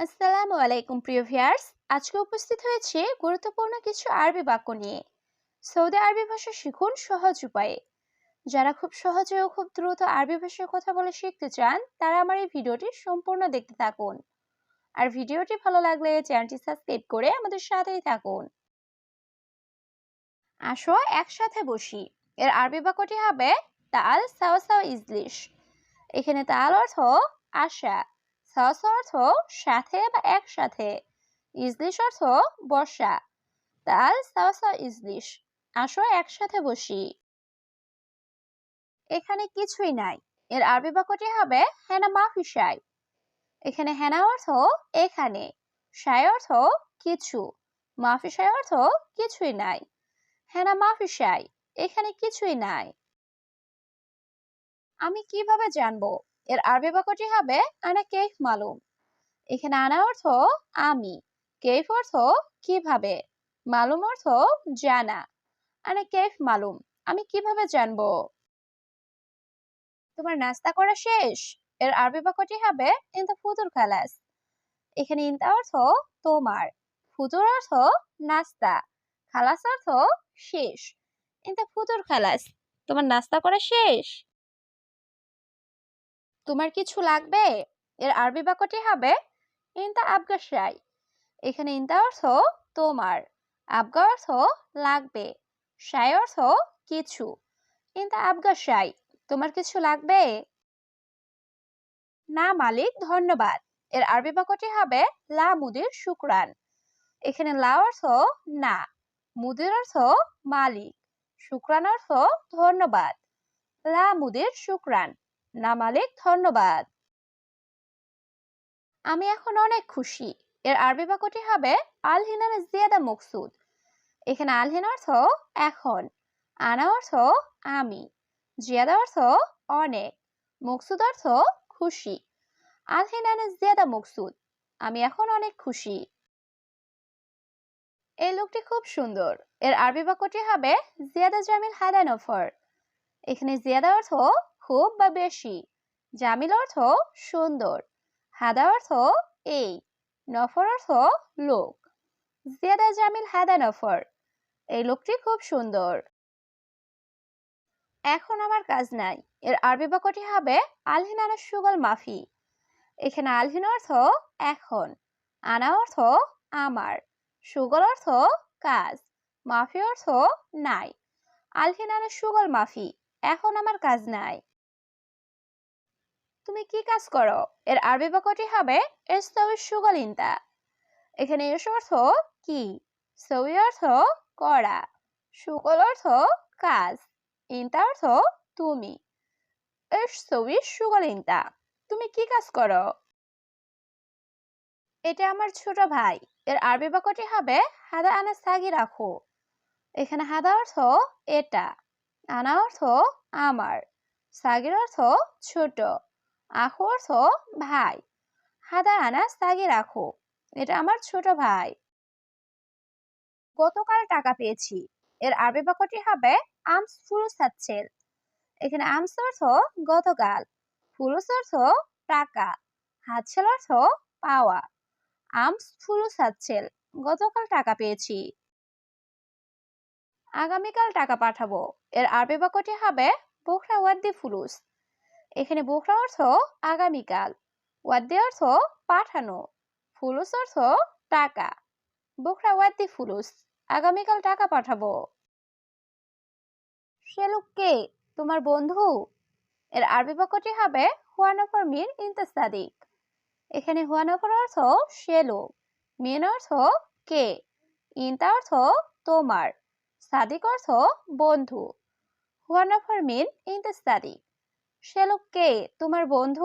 আসসালামু আলাইকুম, প্রিয় ভিয়ার্স আজকে উপস্থিত হয়েছে গুরুত্বপূর্ণ কিছু আরবি বাক্য নিয়ে। সৌদি আরবি ভাষা শিখুন সহজ উপায়ে। যারা খুব সহজে ও খুব দ্রুত আরবি ভাষায় কথা বলে শিখতে চান, তারা আমার এই ভিডিওটি সম্পূর্ণ দেখতে থাকুন। আর ভিডিওটি ভালো লাগলে চ্যানেলটি সাবস্ক্রাইব করে আমাদের সাথেই থাকুন। আসো, একসাথে বসি। এর আরবি বাক্যটি হবে তাল সাওয়া সাওয়া ইজলিশ। এখানে তাল অর্থ আশা। অর্থ সাথে বা একসাথে। ইজলিশ অর্থ বর্ষা তাল ইজলিশ। আসো একসাথে বসি। এখানে কিছুই নাই। এর আরবি বাক্যটি হবে হেনা মাফি সাই এখানে হেনা অর্থ এখানে। সাই অর্থ কিছু। মাফি সাই অর্থ কিছুই নাই। হেনা মাফি সাই এখানে কিছুই নাই। আমি কীভাবে জানব? এর আরবি বাক্যটি হবে, আনা কেফ মালুম এখানে আনা অর্থ, আমি কেফ অর্থ, কীভাবে মালুম অর্থ, জানা আনা কেফ মালুম আমি কীভাবে জানব তোমার নাস্তা করা শেষ? এর আরবি বাক্যটি হবে ইনতা ফুতুর খালাস এখানে ইনতা অর্থ, তোমার ফুতুর অর্থ, নাস্তা খালাস অর্থ, শেষ ইনতা ফুতুর খালাস তোমার নাস্তা করা শেষ? তোমার কিছু লাগবে? এর আরবি বাক্যটি হবে, ইনতা আবগা শাই। এখানে ইনতা অর্থ তোমার, আবগা অর্থ লাগবে, শাই অর্থ কিছু। ইনতা আবগা শাই, তোমার কিছু লাগবে? না মালিক, ধন্যবাদ। এর আরবি বাক্যটি হবে, লা মুদির শুক্রান। এখানে লা অর্থ না। মুদির অর্থ মালিক। শুক্রান অর্থ ধন্যবাদ। লা মুদির শুক্রান। না মালিক, ধন্যবাদ। আমি এখন অনেক খুশি। এর আরবি বাক্যটি হবে আল হিনানে জিয়াদা মকসুদ। এখানে আলহিন অর্থ, এখন। আনা অর্থ, আমি। জিয়াদা অর্থ, অনেক। মকসুদ অর্থ, খুশি। আলহিনানে জিয়াদা মকসুদ। আমি এখন অনেক খুশি। এই লোকটি খুব সুন্দর। এর আরবি বাক্যটি হবে, জিয়াদা জামিল হাদা নফর এখানে জিয়াদা অর্থ খুব বা বেশি? জামিল অর্থ সুন্দর, হাদা অর্থ এই, নফর অর্থ লোক। জিয়াদা জামিল, হাদা নফর, এই লোকটি খুব সুন্দর। এখন আমার কাজ নাই, এর আরবি বাক্যটি হবে আলহিন আনা সুগল মাফি। এখানে আলহিন অর্থ এখন, আনা অর্থ আমার, সুগল অর্থ কাজ, মাফি অর্থ নাই। আলহিন আনা সুগল মাফি, এখন আমার কাজ নাই। তুমি কি কাজ করো? এর আরবি বাক্যটি হবে এস্তবি সুগল ইন্তা এখানে এস অর্থ কি? সবি অর্থ করা। সুগল অর্থ কাজ। ইন্তা অর্থ তুমি। এস সবি সুগল ইন্তা তুমি কি কাজ করো? এটা আমার ছোট ভাই। এর আরবি বাক্যটি হবে হাদা আনা সাগি রাখো। এখানে হাদা অর্থ এটা। আনা অর্থ আমার। সাগির অর্থ ছোট। আখু অর্থ ভাই। হাদা আনা সাগি রাখো, এটা আমার ছোট ভাই। গতকাল টাকা পেয়েছি, এর আরবি বাক্যটি হবে আমস ফুলুস হাচ্ছেল এখানে আমস অর্থ গতকাল ফুলুস অর্থ টাকা, হাতছেল অর্থ পাওয়া। আমস ফুলুস হাচ্ছেল গতকাল টাকা পেয়েছি। আগামীকাল টাকা পাঠাবো, এর আরবি বাক্যটি হবে বোখরা ওয়াদ্দি ফুলুস এখানে বোখরা অর্থ আগামীকাল। ওয়াদ্দি অর্থ পাঠানো। ফুলুস অর্থ টাকা। বোখরা ওয়াদ্দি ফুলুস, আগামীকাল টাকা পাঠাবো। সে লোক কে তোমার বন্ধু? এর আরবি বাক্যটি হবে হুয়ানফর মির ইন্তাস্তাদিক এখানে হুয়ানফর অর্থ সে মিন অর্থ কে, ইন্তা অর্থ তোমার, সাদিক অর্থ বন্ধু। হুয়ানফর মিন ইন্তাস্তাদিক সে লোক কে তোমার বন্ধু?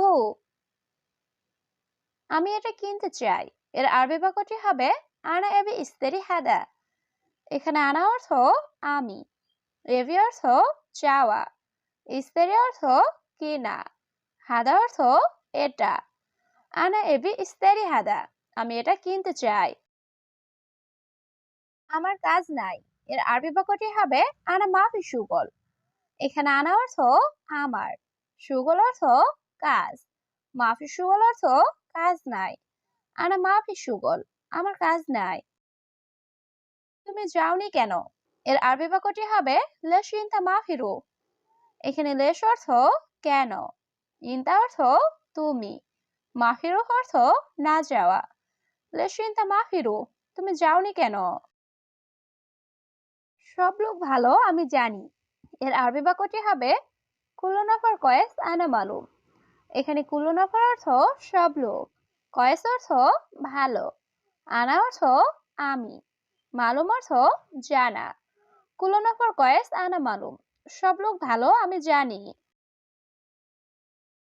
আমি এটা কিনতে চাই। এর আরবি বাক্যটি হবে, আনা এবি ইস্তেরি হাদা। এখানে আনা অর্থ, আমি। এবি অর্থ, চাওয়া। ইস্তেরি অর্থ, কেনা। হাদা অর্থ, এটা। আনা এবি ইস্তেরি হাদা। আমি এটা কিনতে চাই। আমার কাজ নাই। এর আরবি বাক্যটি হবে, আনা মাফি সুগল এখানে আনা অর্থ, আমার। সুগল অর্থ কাজ। মাফি সুগল অর্থ কাজ নাই। আনা মাফি সুগল, আমার কাজ নাই। তুমি যাওনি কেন? এর আরবি বাক্যটি হবে লেশ ইনতা মাফিরু। এখানে লেশ অর্থ কেন? ইনতা অর্থ তুমি। মাফিরু অর্থ না যাওয়া। লেশ ইনতা মাফিরু, তুমি যাওনি কেন? সব লোক ভালো, আমি জানি। এর আরবি বাক্যটি হবে কুলনাফার কয়েস আনা মালুম। এখানে কুলনাফার অর্থ সব লোক, কয়েস অর্থ ভালো, আনা অর্থ আমি, মালুম অর্থ জানা। কুলনাফার কয়েস আনা মালুম, সব লোক ভালো আমি জানি।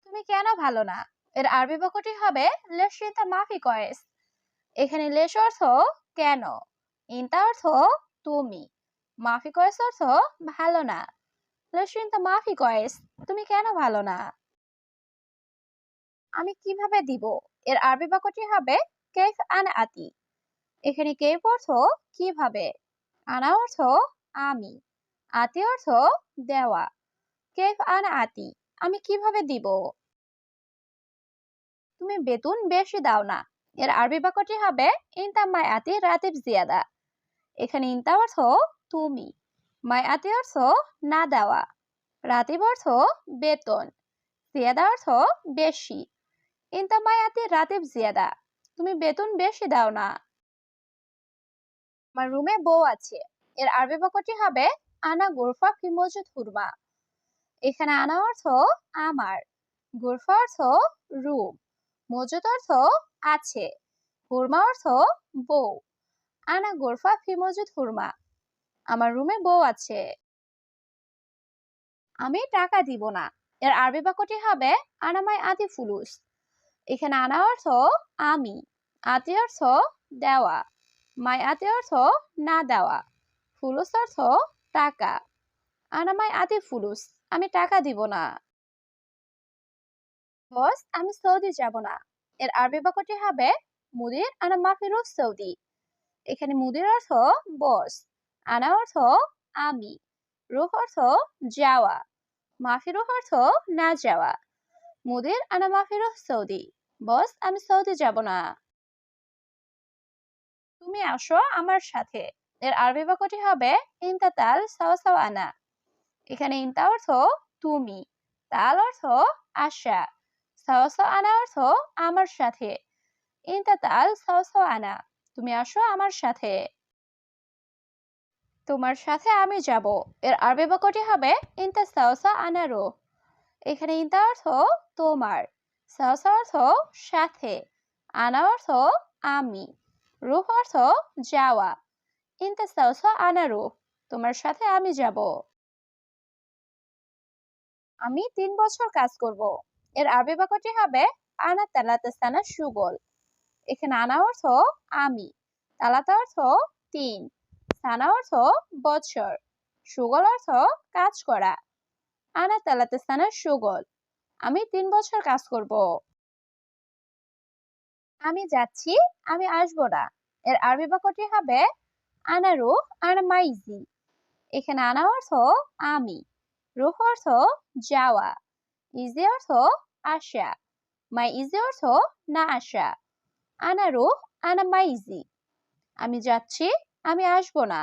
তুমি কেন ভালো না? এর আরবি বাক্যটি হবে লেশ ইনতা মাফি কয়েস। এখানে লেশ অর্থ কেন, ইনতা অর্থ তুমি, মাফি কয়েস অর্থ ভালো না। লেশ ইনতা মাফি কয়েস তুমি কেন ভালো না? আমি কীভাবে দিব? এর আরবি বাক্যটি হবে কেফ আন আতি। এখানে কেফ অর্থ কীভাবে? আনা অর্থ আমি, আতি অর্থ দেওয়া। কেফ আন আতি, আমি কীভাবে দিব? তুমি বেতন বেশি দাও না। এর আরবি বাক্যটি হবে ইনতা মাই আতি রাতিব জিয়াদা। এখানে ইনতা অর্থ তুমি। মাই আতি অর্থ না দেওয়া। রাতিব অর্থ বেতন। জিয়াদা অর্থ বেশি। ইনতা মাই আতি রাতিব জিয়াদা। তুমি বেতন বেশি দাও না। আমার রুমে বউ আছে। এর আরবি বাক্যটি হবে, আনা গোরফা ফি মজুদ হুরমা। এখানে আনা অর্থ আমার। গোরফা অর্থ রুম। মজুদ অর্থ আছে। হুরমা অর্থ বউ। আনা গোরফা ফি মজুদ হুরমা। আমার রুমে বউ আছে। আমি টাকা দিব না। এর আরবি বাক্যটি হবে আনামাই আতি ফুলুস। এখানে আনা অর্থ, আমি। আতি অর্থ, দেওয়া। মাই আতি অর্থ, না দেওয়া। ফুলুস অর্থ, টাকা। আনামাই আতি ফুলুস। আমি টাকা দিব না। বস, আমি সৌদি যাব না। এর আরবি বাক্যটি হবে, মুদির আনা মাফিরুস সৌদি। এখানে মুদির অর্থ, বস। আনা অর্থ আমি। রুহ অর্থ যাওয়া। মাফিরুহ অর্থ না যাওয়া। মুদির আনা মাফিরুহ সৌদি। বস, আমি সৌদি যাব না। তুমি আসো আমার সাথে। এর আরবি বাক্যটি হবে, ইনতা তাল সাওয়া সাওয়া আনা। এখানে ইনতা অর্থ তুমি। তাল অর্থ আশা। সাওয়া সাওয়া আনা অর্থ আমার সাথে। ইনতা তাল সাওয়া সাওয়া আনা। তুমি আসো আমার সাথে। তোমার সাথে আমি যাব। এর আরবি বাক্যটি হবে, ইনতা সাওসা আনারো। এখানে ইনতা অর্থ তোমার, সাওসা অর্থ সাথে, আনা অর্থ আমি, রুহ অর্থ যাওয়া, ইনতা সাওসা আনারো। তোমার সাথে আমি যাব। আমি তিন বছর কাজ করব। এর আরবি বাক্যটি হবে, আনা তালাতাস্তানা সুগল। এখানে আনা অর্থ আমি, তালাতা অর্থ তিন সানা অর্থ বছর সুগল অর্থ কাজ করা। আনা তালাতে সানা সুগল। আমি তিন বছর কাজ করব। আমি যাচ্ছি, আমি আসব না। এর আরবি বাক্যটি হবে আনা রুহ আনা মাইজি। এখানে আনা অর্থ আমি। রুহ অর্থ যাওয়া। ইজি অর্থ আসা। মাই ইজি অর্থ না আসা। আনা রুহ, আনা মাইজি। আমি যাচ্ছি আমি আসব না।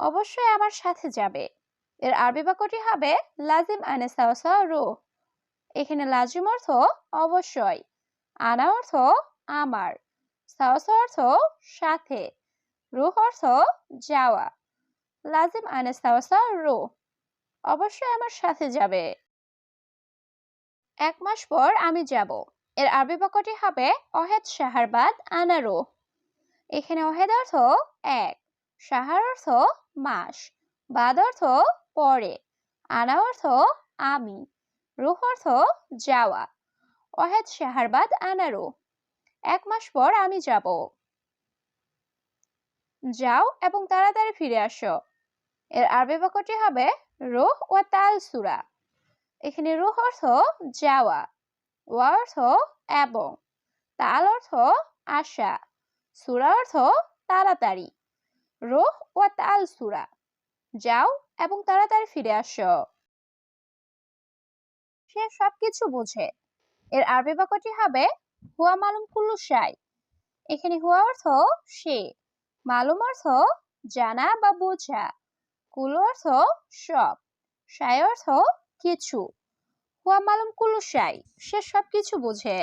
অবশ্যই আমার সাথে যাবে। এর আরবি বাক্যটি হবে লাজিম আনে সাওসা এখানে লাজিম অর্থ অবশ্যই, আনা অর্থ আমার, সাওসা অর্থ সাথে, রুহ অর্থ যাওয়া। লাজিম আনে সাওসা রো, অবশ্যই আমার সাথে যাবে। এক মাস পর আমি যাব। এর আরবি বাক্যটি হবে অহেদ শাহারবাদ আনারো এখানে অহেদ অর্থ এক, সাহার অর্থ মাস, বাদ অর্থ পরে, আনা অর্থ আমি, রুহ অর্থ যাওয়া, অহেদ শাহারবাদ আনারো এক মাস পর আমি যাব। যাও এবং তাড়াতাড়ি ফিরে আসো। এর আরবি বাক্যটি হবে রুহ ও তাল সুরা। এখানে রুহ অর্থ যাওয়া, ওয়া অর্থ এবং, তাল অর্থ আশা। সুরা অর্থ তাড়াতাড়ি। রোহ ও তাল সুরা। যাও এবং তাড়াতাড়ি ফিরে আসো। সে সবকিছু বোঝে। এর আরবি বাক্যটি হবে, হুয়া মালুম কুল্লু শাই এখানে হুয়া অর্থ সে। মালুম অর্থ জানা বা বোঝা। কুল অর্থ সব। শাই অর্থ কিছু। হুয়া মালুম কুল্লু শাই। সে সবকিছু বোঝে।